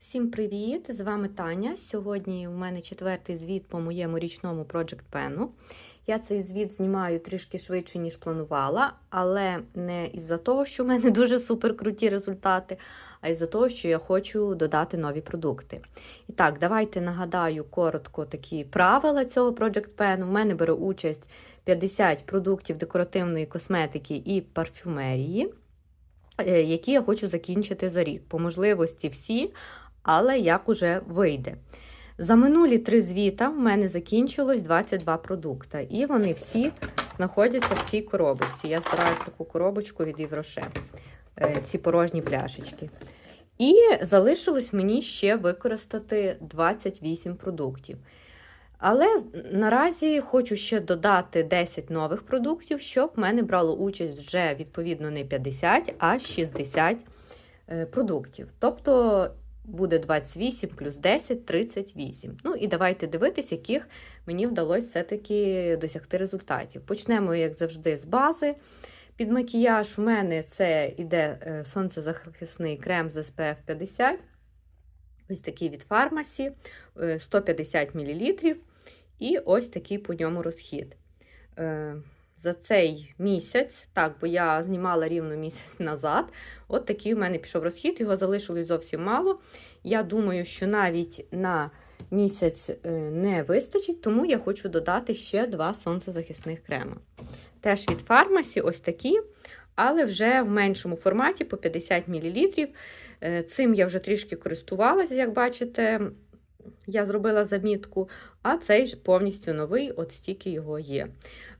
Всім привіт! З вами Таня. Сьогодні у мене четвертий звіт по моєму річному Project Pen. Я цей звіт знімаю трішки швидше, ніж планувала, але не із-за того, що в мене дуже супер круті результати, а із-за того, що я хочу додати нові продукти. І так, давайте нагадаю коротко такі правила цього Project Pen. У мене бере участь 50 продуктів декоративної косметики і парфюмерії. е, Які я хочу закінчити за рік. По можливості всі, але як уже вийде. За минулі три звіта в мене закінчилось 22 продукти, і вони всі знаходяться в цій коробочці. Я збираю таку коробочку від Євроше, е, ці порожні пляшечки. І залишилось мені ще використати 28 продуктів. Але наразі хочу ще додати 10 нових продуктів, щоб в мене брало участь вже відповідно не 50, а 60 е, продуктів. Тобто буде 28 плюс 10 38. Ну і давайте дивитись, яких мені вдалося все-таки досягти результатів. Почнемо, як завжди, з бази. Під макіяж у мене це іде е, сонцезахисний крем з SPF 50. Ось такий від фармасі 150 мл. І ось такий по ньому розхід. За цей місяць, так, бо я знімала рівно місяць назад, от такий в мене пішов розхід, його залишилось зовсім мало. Я думаю, що навіть на місяць е, не вистачить, тому я хочу додати ще два сонцезахисних крема. Теж від фармасі, ось такі, але вже в меншому форматі по 50 мл. Е, Цим я вже трішки користувалася, як бачите, я зробила замітку, а цей повністю новий, от стільки його є.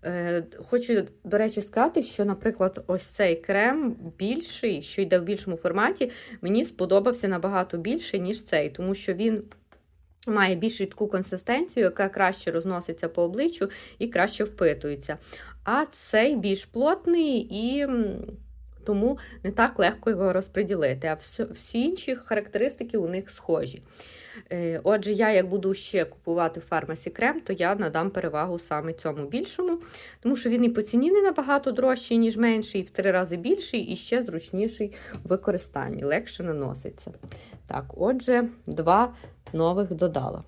Е, Хочу, до речі, сказати, що, наприклад, ось цей крем більший, що йде в більшому форматі, мені сподобався набагато більше, ніж цей, тому що він. Має більш рідку консистенцію, яка краще розноситься по обличчю і краще впитується. А цей більш плотний і тому не так легко його розподілити. А всі інші характеристики у них схожі. Отже, я, як буду ще купувати в фармасі крем, то я надам перевагу саме цьому більшому, тому що він і по ціні не набагато дорожчий, ніж менший, і в три рази більший, і ще зручніший в використанні, легше наноситься. Так, отже, два нових додала.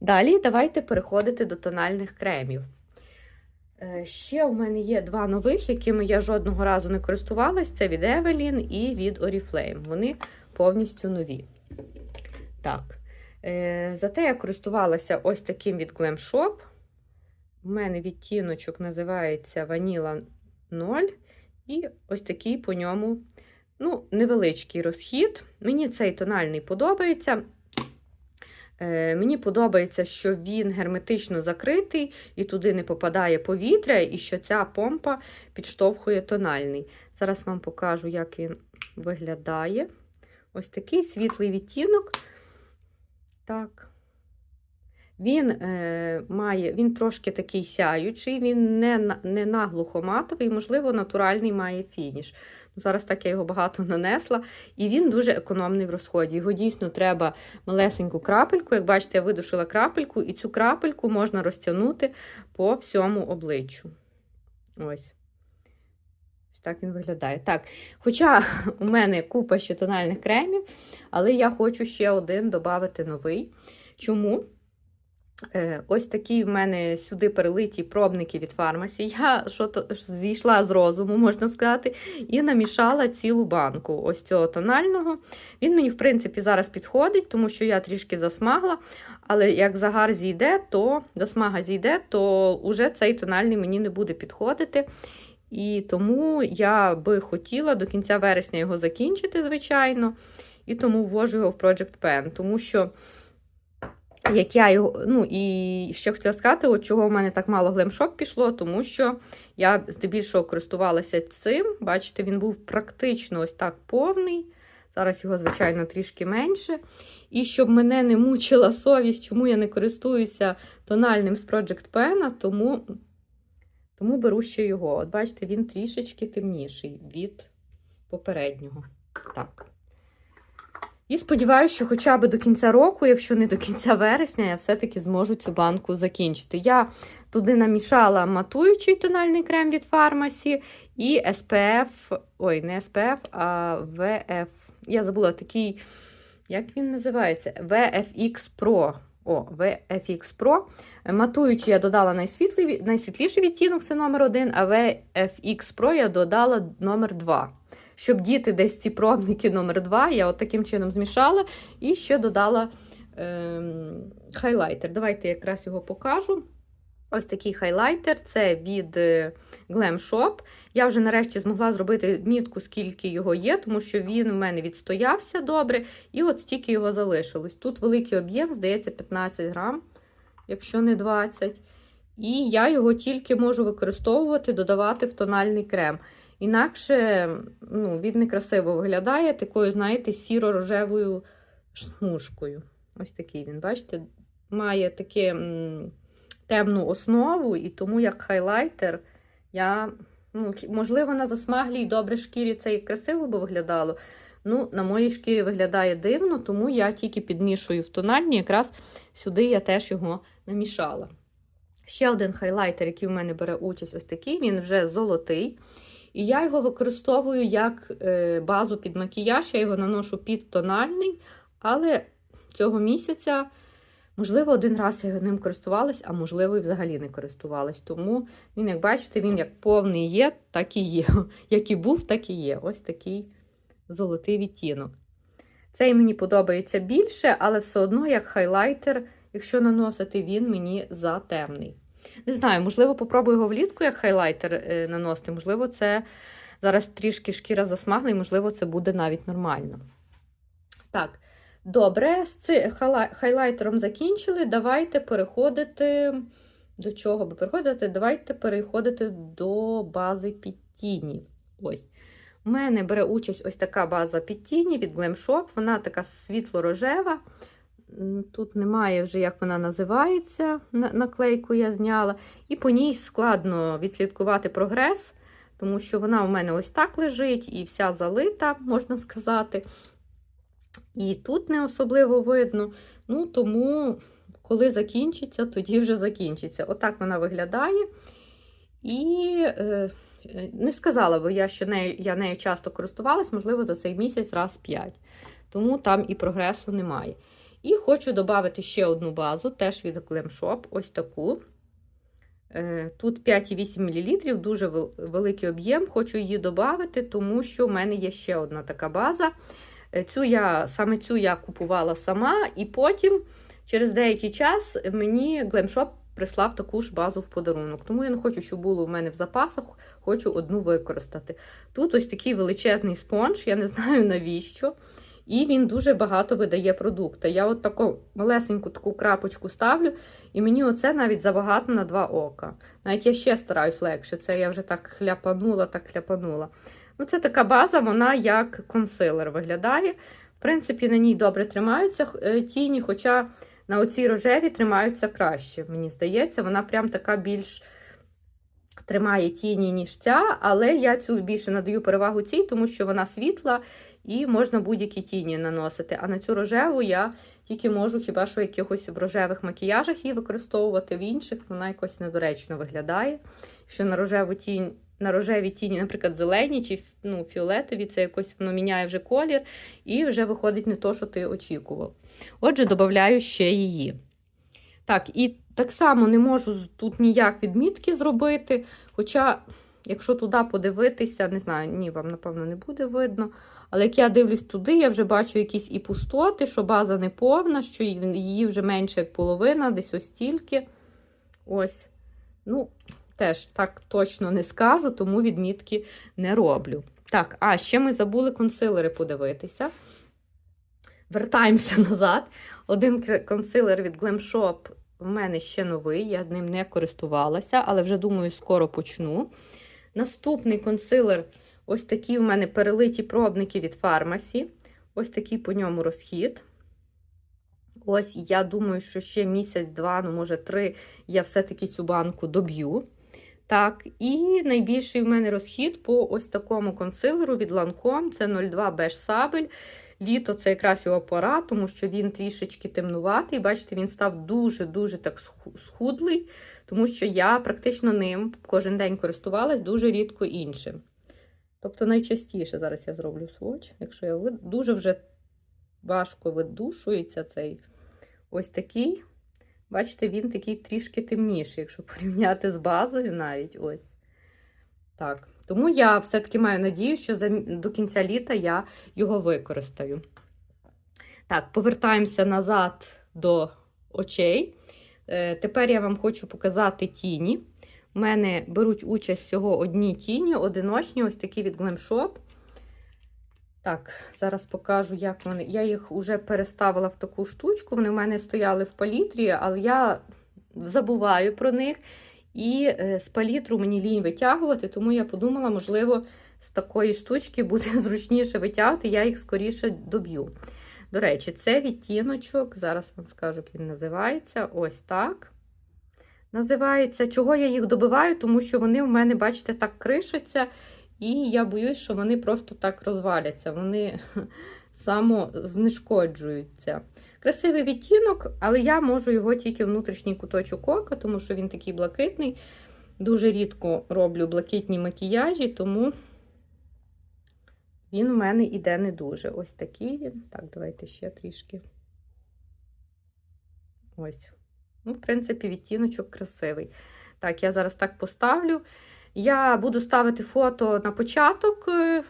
Далі давайте переходити до тональних кремів. Ще у мене є два нових, якими я жодного разу не користувалась. Це від Evelyn і від Oriflame. Вони повністю нові. Так, е, Зате я користувалася ось таким від Glam Shop. У мене відтіночок називається Vanilla 0. І ось такий по ньому ну, невеличкий розхід. Мені цей тональний подобається. Е, Мені подобається, що він герметично закритий і туди не попадає повітря, і що ця помпа підштовхує тональний. Зараз вам покажу, як він виглядає. Ось такий світлий відтінок. Так. Він е, має, він трошки такий сяючий, він не не наглухо матовий, можливо, натуральний має фініш. Ну, Зараз так я його багато нанесла, і він дуже економний в розході. Його дійсно треба малесеньку крапельку. Як бачите, я видушила крапельку, і цю крапельку можна розтягнути по всьому обличчю. Ось. Так він виглядає. Так, Хоча у мене купа ще тональних кремів, але я хочу ще один додати новий. Чому? Е, ось такі в мене сюди перелиті пробники від фармасі. Я що зійшла з розуму, можна сказати, і намішала цілу банку ось цього тонального. Він мені, в принципі, зараз підходить, тому що я трішки засмагла. Але як загар зійде, то засмага зійде, то уже цей тональний мені не буде підходити. І тому я би хотіла до кінця вересня його закінчити, звичайно. І тому ввожу його в Project Pen, тому що. Як я його, ну і ще хотіла сказати, от чого в мене так мало глемшок пішло, тому що я здебільшого користувалася цим. Бачите, він був практично ось так повний. Зараз його, звичайно, трішки менше. І щоб мене не мучила совість, чому я не користуюся тональним з Project Pen, тому тому беру ще його. От бачите, він трішечки темніший від попереднього. Так. І сподіваюся, що хоча б до кінця року, якщо не до кінця вересня, я все-таки зможу цю банку закінчити. Я туди намішала матуючий тональний крем від фармасі і SPF, ой, не SPF, а VF. Я забула такий Як він називається? VFX Pro. О, VFX Pro. Матуючи, я додала найсвітліший відтінок, це номер 1, а VFX Pro я додала номер 2. Щоб діти десь ці пробники номер 2 я от таким чином змішала і ще додала ем, хайлайтер. Давайте я якраз його покажу. Ось такий хайлайтер це від е, Glam Shop. Я вже нарешті змогла зробити мітку, скільки його є, тому що він у мене відстоявся добре, і от стільки його залишилось. Тут великий об'єм, здається, 15 грам, якщо не 20. І я його тільки можу використовувати, додавати в тональний крем. Інакше ну, він некрасиво виглядає такою, знаєте, сіро-рожевою смужкою. Ось такий він, бачите, має таке темну основу, і тому як хайлайтер я. Ну, можливо, на засмаглій добре шкірі це і красиво би виглядало. Ну, на моїй шкірі виглядає дивно, тому я тільки підмішую в тональні, якраз сюди я теж його намішала. Ще один хайлайтер, який в мене бере участь, ось такий, він вже золотий. І я його використовую як е, базу під макіяж, я його наношу під тональний, але цього місяця. Можливо, один раз я ним користувалась, а можливо, і взагалі не користувалась. Тому він, як бачите, він як повний є, так і є. Як і був, так і є. Ось такий золотий відтінок. Цей мені подобається більше, але все одно, як хайлайтер, якщо наносити, він мені затемний. Не знаю, можливо, попробую його влітку як хайлайтер е, наносити. Можливо, це зараз трішки шкіра засмагла, і можливо, це буде навіть нормально. Так. Добре, з цим хайлайтером закінчили. Давайте переходити. До чого би переходити? Давайте переходити до бази під тіні. Ось. У мене бере участь ось така база під тіні від Glam Shop. Вона така світло-рожева. Тут немає вже, як вона називається, наклейку я зняла. І по ній складно відслідкувати прогрес, тому що вона у мене ось так лежить і вся залита, можна сказати. І тут не особливо видно. Ну, тому, коли закінчиться, тоді вже закінчиться. Отак вона виглядає. І е, не сказала би я, що нею, я нею часто користувалась, можливо, за цей місяць раз 5. Тому там і прогресу немає. І хочу додати ще одну базу, теж від Glam Shop, ось таку. Е, тут 5,8 мл, дуже великий об'єм. Хочу її додати, тому що в мене є ще одна така база. Цю я, Саме цю я купувала сама, і потім, через деякий час, мені Glam прислав таку ж базу в подарунок. Тому я не хочу, щоб було в мене в запасах, хочу одну використати. Тут ось такий величезний спонж, я не знаю навіщо. І він дуже багато видає продукту. Я от таку малесеньку таку крапочку ставлю, і мені оце навіть забагато на два ока. Навіть я ще стараюсь легше. Це я вже так хляпанула, так хляпанула. Ну, Це така база, вона як консилер виглядає. В принципі, на ній добре тримаються е, тіні, хоча на оцій рожеві тримаються краще. Мені здається, вона прям така більш тримає тіні, ніж ця, але я цю більше надаю перевагу цій, тому що вона світла і можна будь-які тіні наносити. А на цю рожеву я тільки можу хіба що якихось в рожевих макіяжах її використовувати, в інших вона якось недоречно виглядає. Що на рожеву тінь на рожеві тіні, наприклад, зелені чи ну, фіолетові, це якось воно міняє вже колір, і вже виходить не то, що ти очікував. Отже, додаю ще її. Так, і так само не можу тут ніяк відмітки зробити. Хоча, якщо туди подивитися, не знаю, ні, вам, напевно, не буде видно. Але як я дивлюсь туди, я вже бачу якісь і пустоти, що база не повна, що її вже менше як половина, десь ось стільки. Ось. Ну, теж так точно не скажу, тому відмітки не роблю. Так, а ще ми забули консилери подивитися. Вертаємося назад. Один консилер від Glam Shop в мене ще новий, я ним не користувалася, але вже думаю, скоро почну. Наступний консилер ось такі в мене перелиті пробники від фармасі. Ось такий по ньому розхід. Ось, я думаю, що ще місяць-два, ну, може, три, я все-таки цю банку доб'ю. Так, і найбільший в мене розхід по ось такому консилеру від Lancome, це 02 Beige Sable. Літо це якраз його пора, тому що він трішечки темнуватий. Бачите, він став дуже-дуже так схудлий, тому що я практично ним кожен день користувалась дуже рідко іншим. Тобто найчастіше зараз я зроблю своч, якщо я дуже вже важко видушується цей ось такий. Бачите, він такий трішки темніший, якщо порівняти з базою навіть ось. Так. Тому я все-таки маю надію, що до кінця літа я його використаю. Так, повертаємося назад до очей. Е, тепер я вам хочу показати тіні. У мене беруть участь всього одні тіні, одиночні, ось такі від Glam Shop. Так, зараз покажу, як вони. Я їх вже переставила в таку штучку. Вони в мене стояли в палітрі, але я забуваю про них. І е, з палітру мені лінь витягувати, тому я подумала, можливо, з такої штучки буде зручніше витягувати, я їх скоріше доб'ю. До речі, це відтіночок, зараз вам скажу, як він називається. Ось так. Називається. Чого я їх добиваю? Тому що вони в мене, бачите, так кришаться, і я боюсь, що вони просто так розваляться. Вони самознешкоджуються. Красивий відтінок, але я можу його тільки внутрішній куточок ока, тому що він такий блакитний. Дуже рідко роблю блакитні макіяжі, тому він у мене іде не дуже. Ось такий він. Так, давайте ще трішки. Ось. Ну, в принципі, відтіночок красивий. Так, я зараз так поставлю. Я буду ставити фото на початок е,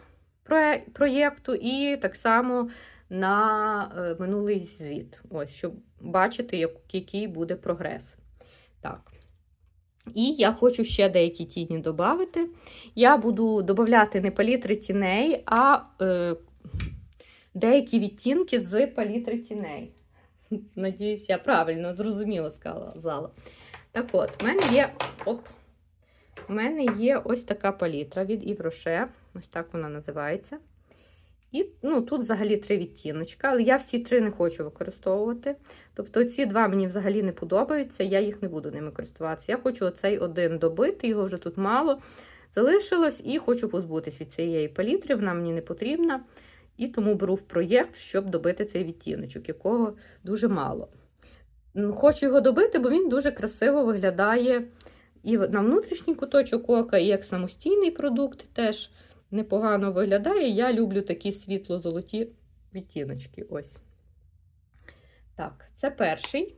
проєкту і так само на е, минулий звіт. Ось, щоб бачити, який буде прогрес. Так. І я хочу ще деякі тіні додати. Я буду додати не палітри тіней, а е, деякі відтінки з палітри тіней. Надіюсь, я правильно зрозуміло сказала. Так от, в мене є. Оп, у мене є ось така палітра від Rocher. Ось так вона називається. І ну, тут взагалі три відтіночка, але я всі три не хочу використовувати. Тобто ці два мені взагалі не подобаються, я їх не буду ними користуватися. Я хочу оцей один добити, його вже тут мало залишилось, і хочу позбутись від цієї палітри, вона мені не потрібна. І тому беру в проєкт, щоб добити цей відтіночок, якого дуже мало. Хочу його добити, бо він дуже красиво виглядає і на внутрішній куточок ока, і як самостійний продукт теж непогано виглядає. Я люблю такі світло-золоті відтіночки. Ось. Так, це перший.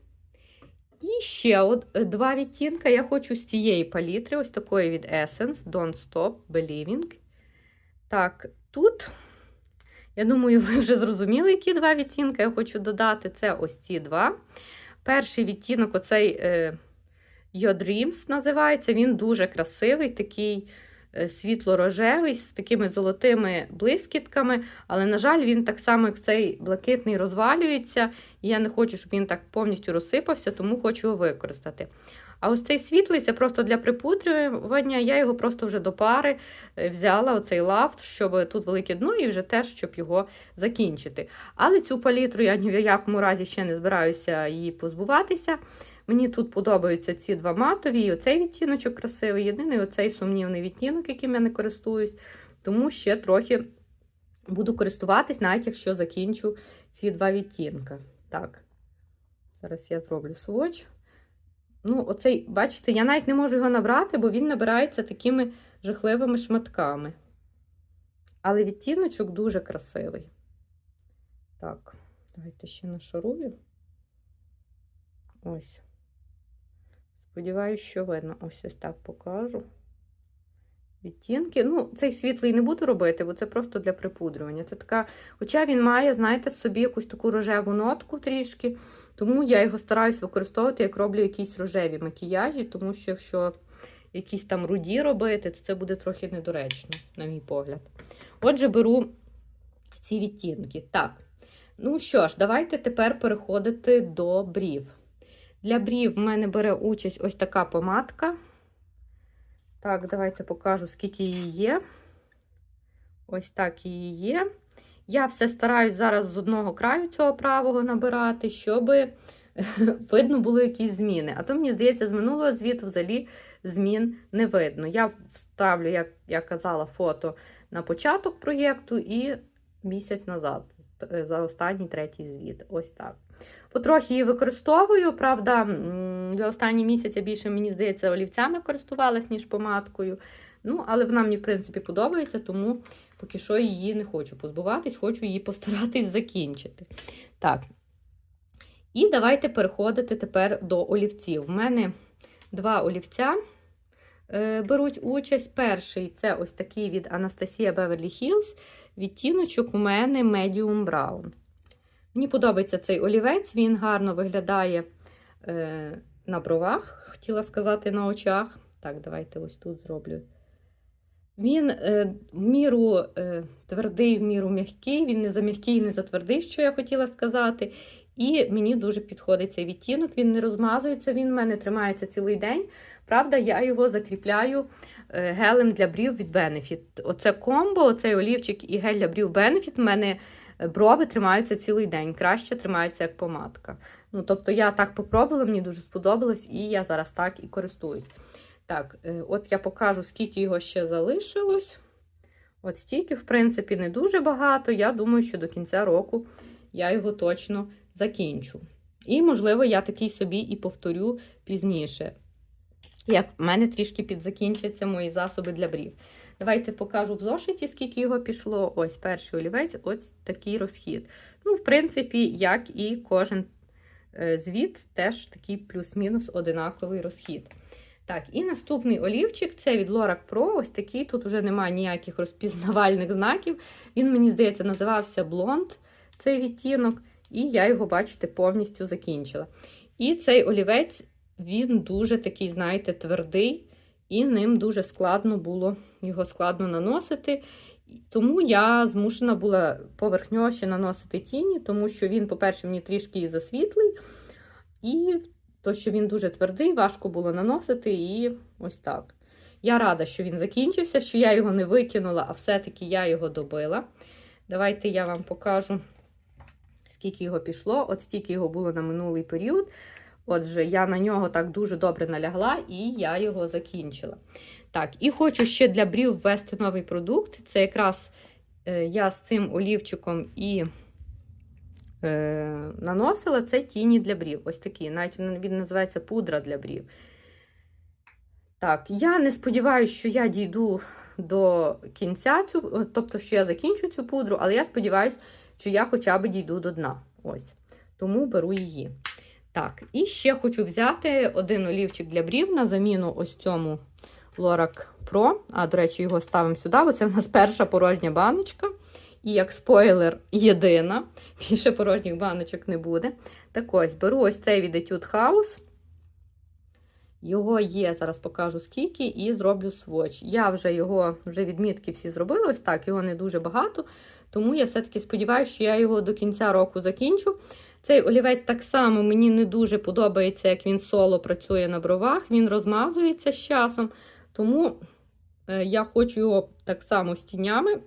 І ще от, е, два відтінка. Я хочу з цієї палітри, ось такої від Essence, Don't Stop Believing. Так, тут, я думаю, ви вже зрозуміли, які два відтінки я хочу додати. Це ось ці два. Перший відтінок, оцей е, Your Dreams називається. Він дуже красивий, такий е, світло-рожевий, з такими золотими блискітками. Але, на жаль, він так само, як цей блакитний, розвалюється. І я не хочу, щоб він так повністю розсипався, тому хочу його використати. А ось цей світлий це просто для припудрювання. Я його просто вже до пари е, взяла, оцей лафт, щоб тут велике дно, і вже теж, щоб його закінчити. Але цю палітру я ні в якому разі ще не збираюся її позбуватися. Мені тут подобаються ці два матові, і оцей відтіночок красивий. Єдиний оцей сумнівний відтінок, яким я не користуюсь, тому ще трохи буду користуватись, навіть якщо закінчу ці два відтінка. Так, зараз я зроблю сводч. Ну, оцей, бачите, я навіть не можу його набрати, бо він набирається такими жахливими шматками. Але відтіночок дуже красивий. Так, давайте ще нашарую. Ось. Сподіваюсь, що видно. Ось ось так покажу. Відтінки. Ну, цей світлий не буду робити, бо це просто для припудрювання. Це така, Хоча він має, знаєте, в собі якусь таку рожеву нотку трішки. Тому я його стараюсь використовувати, як роблю якісь рожеві макіяжі, тому що якщо якісь там руді робити, то це буде трохи недоречно, на мій погляд. Отже, беру ці відтінки. Так. Ну що ж, давайте тепер переходити до брів. Для брів в мене бере участь ось така помадка. Так, давайте покажу, скільки її є. Ось так її є. Я все стараюсь зараз з одного краю цього правого набирати, щоб видно були якісь зміни. А то, мені здається, з минулого звіту взагалі змін не видно. Я вставлю, як я казала, фото на початок проєкту і місяць назад, е, за останній третій звіт. Ось так. Потрохи її використовую. Правда, за останній місяць я більше, мені здається, олівцями користувалась, ніж помадкою. Ну, але вона мені, в принципі, подобається, тому поки що її не хочу позбуватись, хочу її постаратись закінчити. Так. І давайте переходити тепер до олівців. У мене два олівця е, беруть участь. Перший це ось такий від Анастасія Beverly Hills. Відтіночок у мене Medium Brown. Мені подобається цей олівець, він гарно виглядає е, на бровах, хотіла сказати, на очах. Так, давайте ось тут зроблю. Він е, в міру е, твердий, в міру м'який, він не за м'який, не за твердий, що я хотіла сказати. І мені дуже підходить цей відтінок, він не розмазується, він в мене тримається цілий день. Правда, я його закріпляю е, гелем для брів від Benefit. Оце комбо, оцей олівчик і гель для брів Benefit в мене брови тримаються цілий день, краще тримаються як помадка. Ну, Тобто я так попробувала, мені дуже сподобалось, і я зараз так і користуюсь. Так, е, от я покажу, скільки його ще залишилось. От стільки, в принципі, не дуже багато. Я думаю, що до кінця року я його точно закінчу. І, можливо, я такий собі і повторю пізніше. Як в мене трішки підзакінчаться мої засоби для брів. Давайте покажу в зошиті, скільки його пішло. Ось перший олівець, ось такий розхід. Ну, в принципі, як і кожен е, звіт, теж такий плюс-мінус одинаковий розхід. Так, і наступний олівчик це від Lorac Pro. Ось такий. Тут вже немає ніяких розпізнавальних знаків. Він, мені здається, називався Блонд, цей відтінок, і я його, бачите, повністю закінчила. І цей олівець, він дуже такий, знаєте, твердий, і ним дуже складно було його складно наносити. Тому я змушена була поверх нього ще наносити тіні, тому що він, по-перше, мені трішки засвітлий. І то, що він дуже твердий, важко було наносити, і ось так. Я рада, що він закінчився, що я його не викинула, а все-таки я його добила. Давайте я вам покажу, скільки його пішло. От стільки його було на минулий період. Отже, я на нього так дуже добре налягла, і я його закінчила. Так, і хочу ще для брів ввести новий продукт. Це якраз е, я з цим олівчиком і е, наносила це тіні для брів. Ось такі. Навіть він називається пудра для брів. Так, я не сподіваюся, що я дійду до кінця, цю, тобто, що я закінчу цю пудру, але я сподіваюся, що я хоча б дійду до дна. Ось. Тому беру її. Так, і ще хочу взяти один олівчик для брів на заміну ось цьому Lorac Pro. А, до речі, його ставимо сюди, бо це в нас перша порожня баночка. І як спойлер, єдина. Більше порожніх баночок не буде. Так ось, беру ось цей від Etude House. Його є, зараз покажу скільки, і зроблю своч. Я вже його, вже відмітки всі зробила, ось так, його не дуже багато. Тому я все-таки сподіваюся, що я його до кінця року закінчу. Цей олівець так само мені не дуже подобається, як він соло працює на бровах. Він розмазується з часом. Тому я хочу його так само з тінями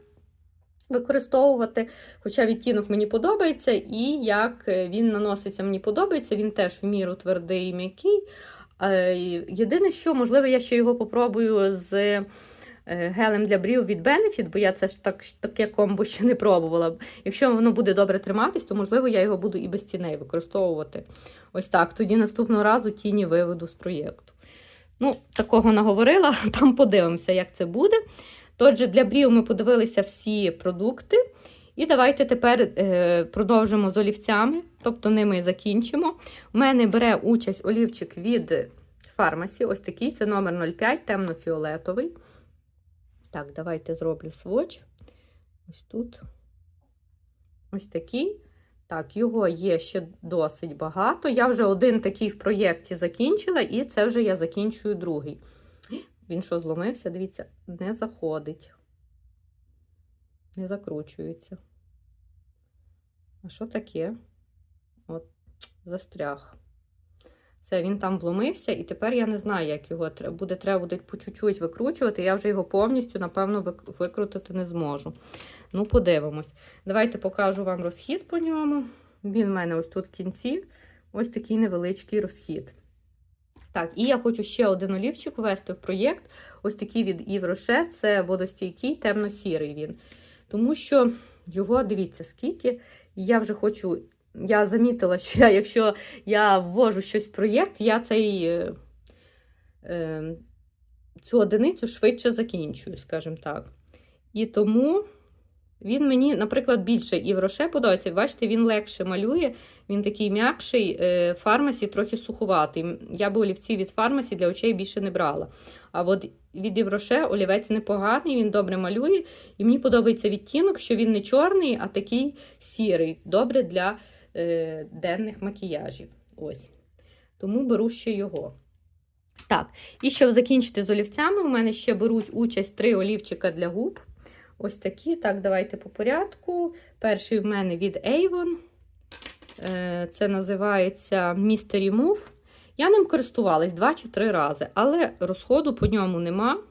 використовувати. Хоча відтінок мені подобається, і як він наноситься, мені подобається, він теж в міру твердий і м'який. Єдине, що, можливо, я ще його попробую з гелем для брів від Benefit, бо я це ж так, таке комбо ще не пробувала. Якщо воно буде добре триматись, то, можливо, я його буду і без тіней використовувати. Ось так. Тоді наступного разу тіні виведу з проєкту. Ну, такого наговорила, там подивимося, як це буде. Отже, для брів ми подивилися всі продукти. І давайте тепер е, продовжимо з олівцями, тобто ними закінчимо. У мене бере участь олівчик від фармасі. Ось такий, це номер 05, темно-фіолетовий. Так, давайте зроблю своч. Ось тут. Ось такий. Так, його є ще досить багато. Я вже один такий в проєкті закінчила, і це вже я закінчую другий. Він що, зломився? Дивіться, не заходить, не закручується. А що таке? От, застряг. Все, він там вломився, і тепер я не знаю, як його буде. Треба буде по чуть-чуть викручувати. Я вже його повністю, напевно, викрутити не зможу. Ну, подивимось. Давайте покажу вам розхід по ньому. Він в мене ось тут в кінці ось такий невеличкий розхід. Так, і я хочу ще один олівчик ввести в проєкт. Ось такий від Rocher, це водостійкий, темно-сірий він. Тому що його, дивіться, скільки. Я вже хочу. Я замітила, що я, якщо я ввожу щось в проєкт, я цей, е, е, цю одиницю швидше закінчую, скажімо так. І тому Він мені, наприклад, більше і в роше подобається. Бачите, він легше малює, він такий м'якший, е, фармасі трохи сухуватий. Я би олівці від фармасі для очей більше не брала. А от від Євроше олівець непоганий, він добре малює. І мені подобається відтінок, що він не чорний, а такий сірий. Добре для денних макіяжів. Ось. Тому беру ще його. Так, і щоб закінчити з олівцями, у мене ще беруть участь три олівчика для губ. Ось такі. Так, давайте по порядку. Перший в мене від Avon. Е, Це називається Mystery Move. Я ним користувалась 2 чи 3 рази, але розходу по ньому нема.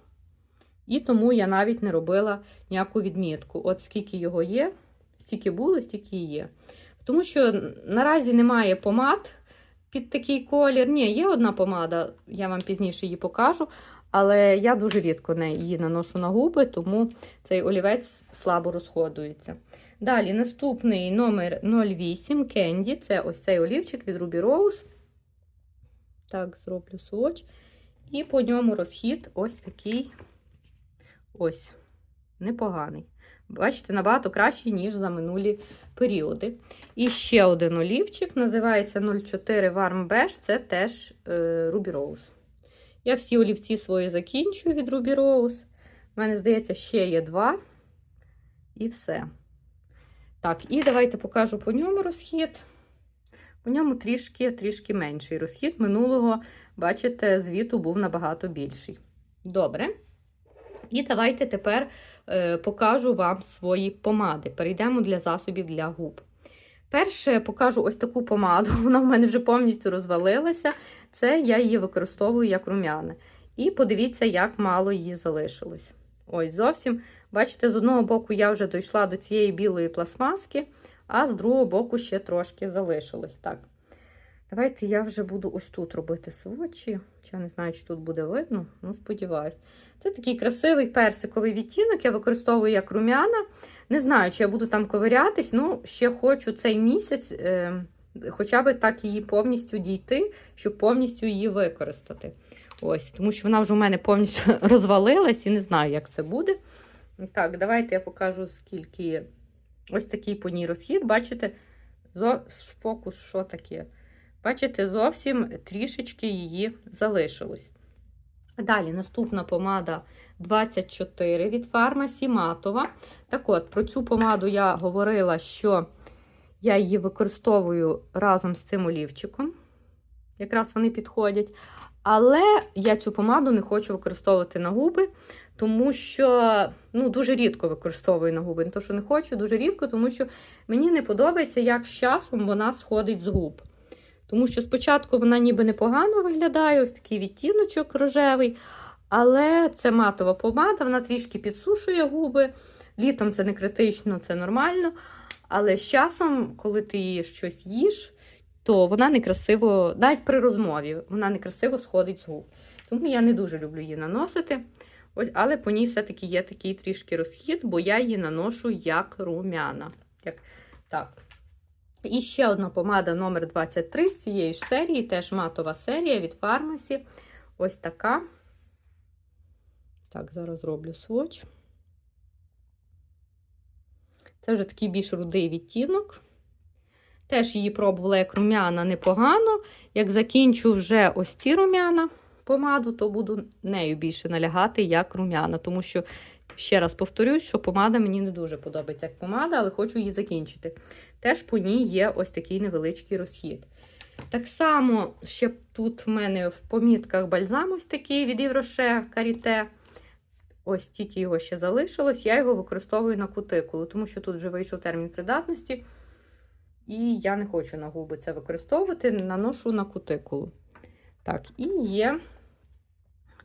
І тому я навіть не робила ніяку відмітку. От скільки його є, стільки було, стільки і є. Тому що наразі немає помад під такий колір. Ні, є одна помада, я вам пізніше її покажу. Але я дуже рідко її наношу на губи, тому цей олівець слабо розходується. Далі наступний номер 08 Candy. Це ось цей олівчик від Ruby Rose. Так, зроблю swatch. І по ньому розхід ось такий ось непоганий. Бачите, набагато кращий, ніж за минулі періоди. І ще один олівчик, називається 04 Warm Beige, це теж е, Ruby Rose. Я всі олівці свої закінчую від Ruby Rose. У мене, здається, ще є два. І все. Так, і давайте покажу по ньому розхід. По ньому трішки трішки менший розхід. Минулого, бачите, звіту був набагато більший. Добре. І давайте тепер покажу вам свої помади. Перейдемо для засобів для губ. Перше покажу ось таку помаду. Вона в мене вже повністю розвалилася. Це я її використовую як рум'яне. І подивіться, як мало її залишилось. Ось зовсім. Бачите, з одного боку я вже дійшла до цієї білої пластмаски, а з другого боку ще трошки залишилось. Так. Давайте я вже буду ось тут робити свочі. Я не знаю, чи тут буде видно, ну сподіваюсь. Це такий красивий персиковий відтінок, я використовую як рум'яна. Не знаю, чи я буду там ковирятись, ну ще хочу цей місяць, е, хоча б так її повністю дійти, щоб повністю її використати. Ось, Тому що вона вже у мене повністю розвалилась і не знаю, як це буде. Так, давайте я покажу, скільки. Ось такий по ній розхід. Бачите, фокус, що таке? Бачите, зовсім трішечки її залишилось. Далі наступна помада 24 від фармасі матова. Так от, про цю помаду я говорила, що я її використовую разом з цим олівчиком. Якраз вони підходять. Але я цю помаду не хочу використовувати на губи, тому що ну, дуже рідко використовую на губи. Не то, що не хочу, дуже рідко, тому що мені не подобається, як з часом вона сходить з губ. Тому що спочатку вона ніби непогано виглядає, ось такий відтіночок рожевий. Але це матова помада, вона трішки підсушує губи. Літом це не критично, це нормально. Але з часом, коли ти її щось їш, то вона некрасиво, навіть при розмові, вона некрасиво сходить з губ. Тому я не дуже люблю її наносити. Ось, Але по ній все-таки є такий трішки розхід, бо я її наношу як рум'яна. Як, так. І ще одна помада номер 23 з цієї ж серії, теж матова серія від фармасі. Ось така. Так, зараз роблю своч. Це вже такий більш рудий відтінок. Теж її пробувала як рум'яна непогано. Як закінчу вже ось ці рум'яна помаду, то буду нею більше налягати як рум'яна. Тому що, ще раз повторюсь, що помада мені не дуже подобається як помада, але хочу її закінчити. Теж по ній є ось такий невеличкий розхід. Так само, ще тут в мене в помітках бальзам ось такий від Євроше Каріте. Ось тільки його ще залишилось. Я його використовую на кутикулу, тому що тут вже вийшов термін придатності. І я не хочу на губи це використовувати, наношу на кутикулу. Так, і є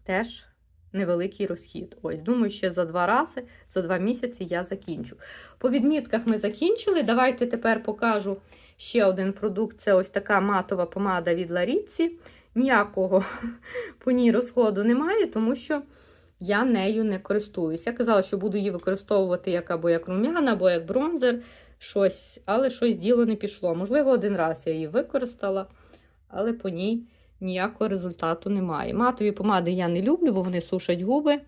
теж невеликий розхід. Ось, думаю, ще за два рази, за два місяці я закінчу. По відмітках ми закінчили. Давайте тепер покажу ще один продукт. Це ось така матова помада від Ларіці. Ніякого по ній розходу немає, тому що я нею не користуюсь. Я казала, що буду її використовувати як або як рум'яна, або як бронзер, щось, але щось діло не пішло. Можливо, один раз я її використала, але по ній ніякого результату немає. Матові помади я не люблю, бо вони сушать губи.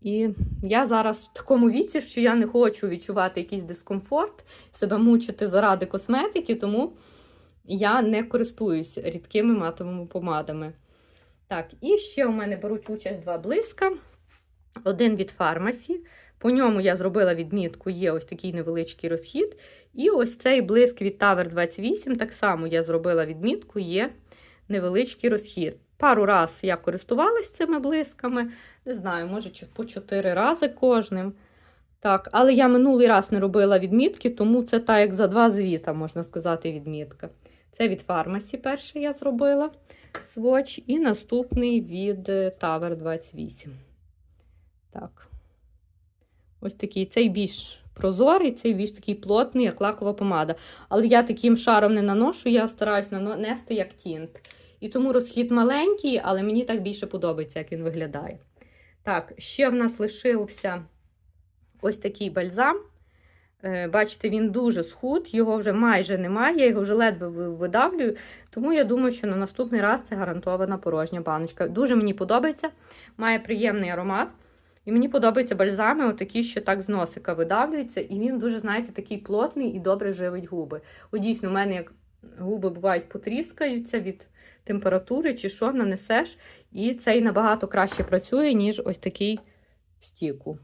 І я зараз в такому віці, що я не хочу відчувати якийсь дискомфорт, себе мучити заради косметики, тому я не користуюсь рідкими матовими помадами. Так, і ще у мене беруть участь два блиска. Один від фармасі. По ньому я зробила відмітку, є ось такий невеличкий розхід. І ось цей блиск від Tower 28, так само я зробила відмітку, є невеличкий розхід. Пару раз я користувалася цими блисками, не знаю, може по 4 рази кожним. Так, але я минулий раз не робила відмітки, тому це так, як за два звіта, можна сказати, відмітка. Це від фармасі перший я зробила сводч, і наступний від е, Tower 28. Так. Ось такий. Цей більш прозорий, цей більш такий плотний, як лакова помада. Але я таким шаром не наношу, я стараюсь нанести як тінт. І тому розхід маленький, але мені так більше подобається, як він виглядає. Так, ще в нас лишився ось такий бальзам. Е, Бачите, він дуже схуд, його вже майже немає, я його вже ледве видавлюю. Тому я думаю, що на наступний раз це гарантована порожня баночка. Дуже мені подобається, має приємний аромат. І мені подобаються бальзами, отакі, що так з носика видавлюються. І він дуже, знаєте, такий плотний і добре живить губи. О, дійсно, у мене як губи бувають потріскаються від температури чи що, нанесеш. І цей набагато краще працює, ніж ось такий стіку.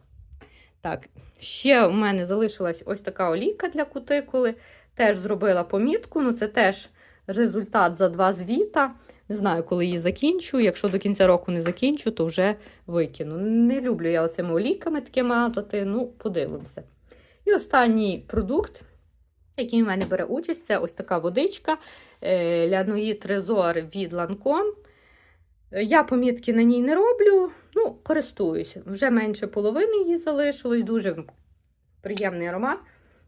Так, ще у мене залишилась ось така олійка для кутикули. Теж зробила помітку. Ну, це теж результат за два звіта. Не знаю, коли її закінчу. Якщо до кінця року не закінчу, то вже викину. Не люблю я оцими олійками таке мазати. Ну, подивимося. І останній продукт, який в мене бере участь, це ось така водичка е, Ляної Трезор від Lancome. Е, Я помітки на ній не роблю, ну, користуюся. Вже менше половини її залишилось, дуже приємний аромат.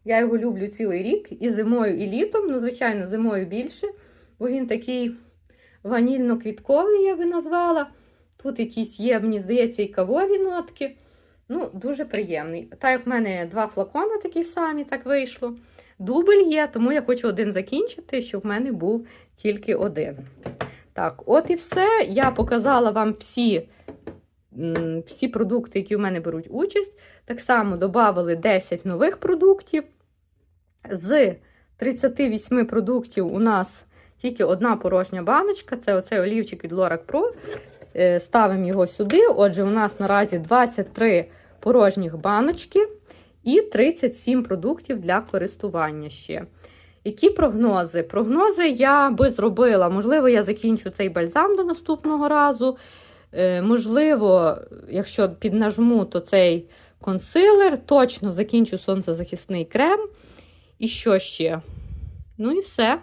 Я його люблю цілий рік і зимою, і літом. Ну, звичайно, зимою більше, бо він такий ванільно-квітковий, я би назвала. Тут якісь є, мені здається, і кавові нотки. Ну, дуже приємний. Так як в мене два флакони такі самі, так вийшло. Дубль є, тому я хочу один закінчити, щоб в мене був тільки один. Так, от і все. Я показала вам всі, всі продукти, які в мене беруть участь. Так само додали 10 нових продуктів. З 38 продуктів у нас тільки одна порожня баночка це оцей олівчик від Lorac Pro. Е, Ставимо його сюди. Отже, у нас наразі 23 порожніх баночки і 37 продуктів для користування ще. Які прогнози? Прогнози я би зробила. Можливо, я закінчу цей бальзам до наступного разу. Е, можливо, якщо піднажму, то цей консилер. Точно закінчу сонцезахисний крем. І що ще? Ну і все.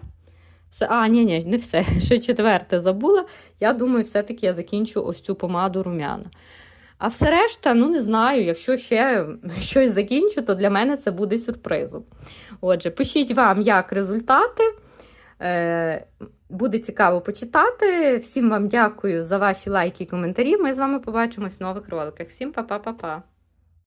все. А, ні, ні, не все. Ще четверте забула. Я думаю, все-таки я закінчу ось цю помаду румяна. А все решта, ну не знаю, якщо ще щось закінчу, то для мене це буде сюрпризом. Отже, пишіть вам, як результати. Е, Буде цікаво почитати. Всім вам дякую за ваші лайки і коментарі. Ми з вами побачимось в нових роликах. Всім па-па-па-па!